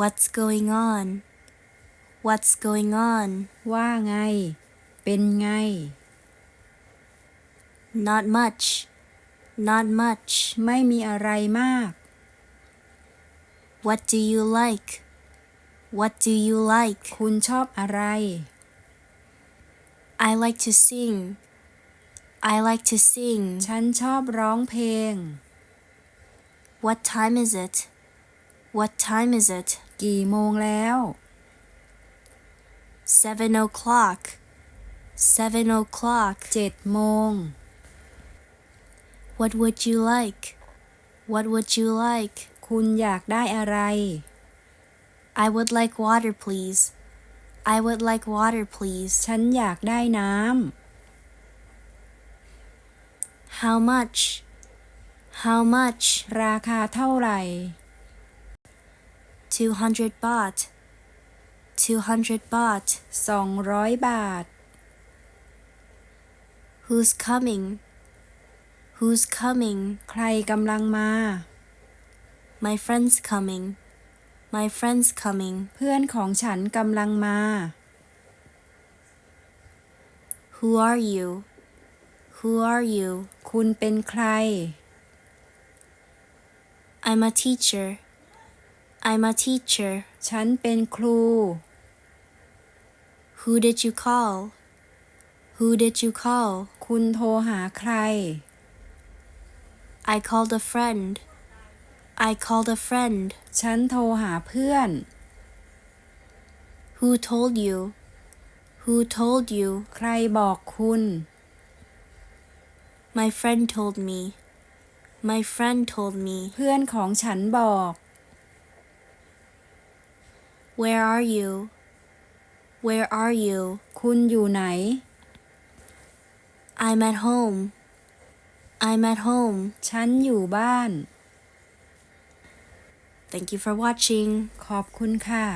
What's going on? What's going on? ว่าไง เป็นไง Not much. Not much. ไม่มีอะไรมาก What do you like? What do you like? คุณชอบอะไร I like to sing. I like to sing. ฉันชอบร้องเพลง What time is it? What time is it? กี่โมงแล้ว Seven o'clock. Seven o'clock. เจ็ดโมง What would you like? What would you like? คุณอยากได้อะไร I would like water, please. I would like water, please. ฉันอยากได้น้ How much? How much? ำ ราคาเท่าไหร่ 200 baht. 200 baht. สองร้อยบาท Who's coming? Who's coming? ใครกำลังมา My friend's coming. My friend's coming. เพื่อนของฉันกำลังมา Who are you? Who are you? คุณเป็นใคร I'm a teacher. I'm a teacher. ฉันเป็นครู Who did you call? Who did you call? คุณโทรหาใคร I called a friend. I called a friend. ฉันโทรหาเพื่อน Who told you? Who told you? ใครบอกคุณ My friend told me. My friend told me. เพื่อนของฉันบอก Where are you? Where are you? คุณอยู่ไหน I'm at home. I'm at home. ฉันอยู่บ้าน Thank you for watching. ขอบคุณค่ะ